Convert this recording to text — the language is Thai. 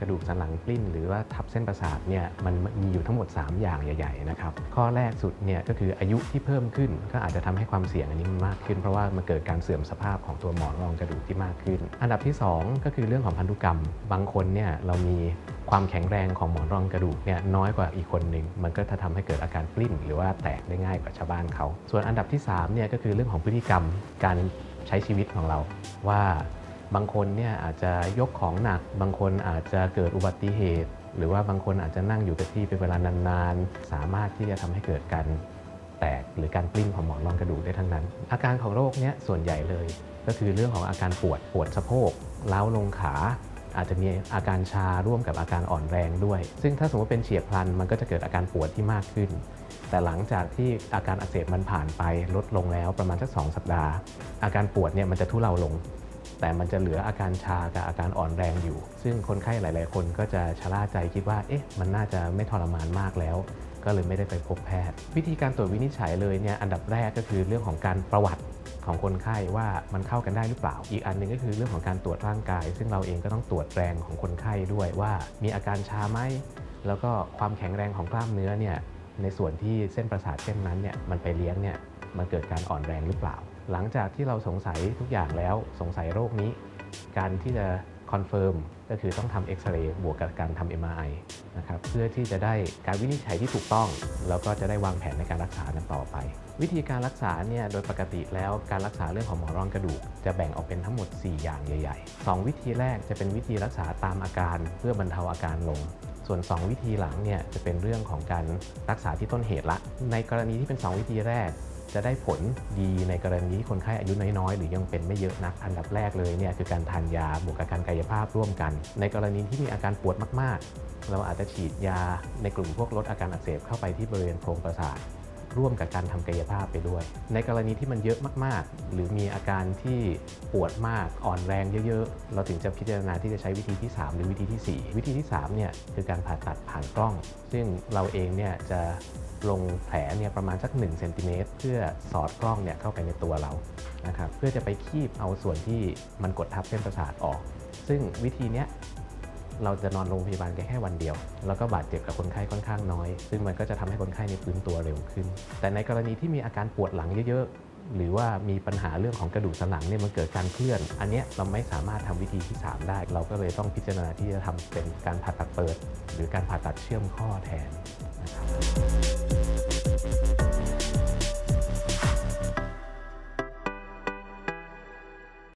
กระดูกสันหลังกลิ้น หรือว่าทับเส้นประสาทเนี่ยมันมีอยู่ทั้งหมด 3 อย่างใหญ่ๆนะครับข้อแรกสุดเนี่ยก็คืออายุที่เพิ่มขึ้น ก็อาจจะทำให้ความเสี่ยงอันนี้มันมากขึ้น เพราะว่ามันเกิดการเสื่อมสภาพของตัวหมอนรองกระดูกที่มากขึ้น อันดับที่ 2 ก็คือเรื่องของพันธุกรรม บางคนเนี่ยเรามีความแข็งแรงของหมอนรองกระดูกเนี่ยน้อยกว่าอีกคนหนึ่งมันก็จะทำให้เกิดอาการกลิ้น หรือว่าแตกได้ง่ายกว่าชาวบ้านเขา ส่วนอันดับที่3เนี่ยก็คือเรื่องของพฤติกรรมการใช้ชีวิตของเราว่า บางคนเนี่ยอาจจะยกของหนัก บางคนอาจจะเกิดอุบัติเหตุ หรือว่าบางคนอาจจะนั่งอยู่กับที่เป็นเวลานานๆ สามารถที่จะทำให้เกิดการแตกหรือการกลิ้งของหมอนรองกระดูกได้ทั้งนั้น อาการของโรคเนี้ยส่วนใหญ่เลย ก็คือเรื่องของอาการปวดปวดสะโพกเล้าลงขาอาจจะมีอาการชาร่วมกับอาการอ่อนแรงด้วย ซึ่งถ้าสมมติเป็นเฉียบพลันมันก็จะเกิดอาการปวดที่มากขึ้น แต่หลังจากที่อาการอักเสบมันผ่านไปลดลงแล้วประมาณสักสองสัปดาห์ อาการปวดเนี่ยมันจะทุเลาลง แต่มันจะเหลืออาการชากับอาการอ่อนแรงอยู่ ซึ่งคนไข้หลาย ๆ คนก็จะชะล่าใจคิดว่า เอ๊ะ มันน่าจะไม่ทรมานมากแล้ว ก็เลยไม่ได้ไปพบแพทย์ วิธีการตรวจวินิจฉัยเลยเนี่ย อันดับแรกก็คือเรื่องของการประวัติของคนไข้ว่ามันเข้ากันได้หรือเปล่า อีกอันหนึ่งก็คือเรื่องของการตรวจร่างกาย ซึ่งเราเองก็ต้องตรวจแรงของคนไข้ด้วยว่ามีอาการชาไหม แล้วก็ความแข็งแรงของกล้ามเนื้อเนี่ย ในส่วนที่เส้นประสาทเส้นนั้นเนี่ย มันไปเลี้ยงเนี่ย มันเกิดการอ่อนแรงหรือเปล่า หลังจากที่เราสงสัยทุกอย่างแล้วสงสัยโรคนี้ การที่จะคอนเฟิร์มก็คือต้องทำเอ็กซเรย์บวกกับการทำ MRI นะครับเพื่อที่จะได้การวินิจฉัยที่ถูกต้อง แล้วก็จะได้วางแผนในการรักษากันต่อไป วิธีการรักษาเนี่ยโดยปกติแล้วการรักษาเรื่องของหมอนรองกระดูก จะแบ่งออกเป็นทั้งหมด 4 อย่างใหญ่ๆ 2 วิธีแรกจะเป็นวิธีรักษาตามอาการ เพื่อบรรเทาอาการลง ส่วน 2 วิธีหลังเนี่ยจะเป็นเรื่องของการรักษาที่ต้นเหตุละ ในกรณีที่เป็น 2 วิธีแรก จะได้ผลดีในกรณีที่คนไข้อายุน้อยๆ หรือยังเป็นไม่เยอะนักอันดับแรกเลยเนี่ยคือการทานยาบวกกับการกายภาพร่วมกัน ในกรณีที่มีอาการปวดมากๆ เราอาจจะฉีดยาในกลุ่มพวกลดอาการอักเสบเข้าไปที่บริเวณโพรงประสาท ร่วมกับการทำกายภาพไปด้วย ในกรณีที่มันเยอะมากๆ หรือมีอาการที่ปวดมากอ่อนแรงเยอะๆ เราถึงจะพิจารณาที่จะใช้วิธีที่ 3 หรือวิธีที่ 4 วิธีที่3เนี่ยคือการผ่าตัดผ่านกล้อง ซึ่งเราเองเนี่ยจะลงแผลเนี่ยประมาณสัก1เซนติเมตรเพื่อสอดกล้องเนี่ยเข้าไปในตัวเรานะครับเพื่อจะไปคีบเอาส่วนที่มันกดทับเส้นประสาทออก ซึ่งวิธีเนี้ย เราจะนอนโรงพยาบาลแค่แค่วันเดียว แล้วก็บาดเจ็บกับคนไข้ค่อนข้างน้อย ซึ่งมันก็จะทำให้คนไข้ในฟื้นตัวเร็วขึ้น แต่ในกรณีที่มีอาการปวดหลังเยอะๆหรือว่ามีปัญหาเรื่องของกระดูกสันหลังเนี่ยมันเกิดการเคลื่อน อันนี้เราไม่สามารถทำวิธีที่ 3 ได้ เราก็เลยต้องพิจารณาที่จะทำเป็นการผ่าตัดเปิด หรือการผ่าตัดเชื่อมข้อแทนนะครับ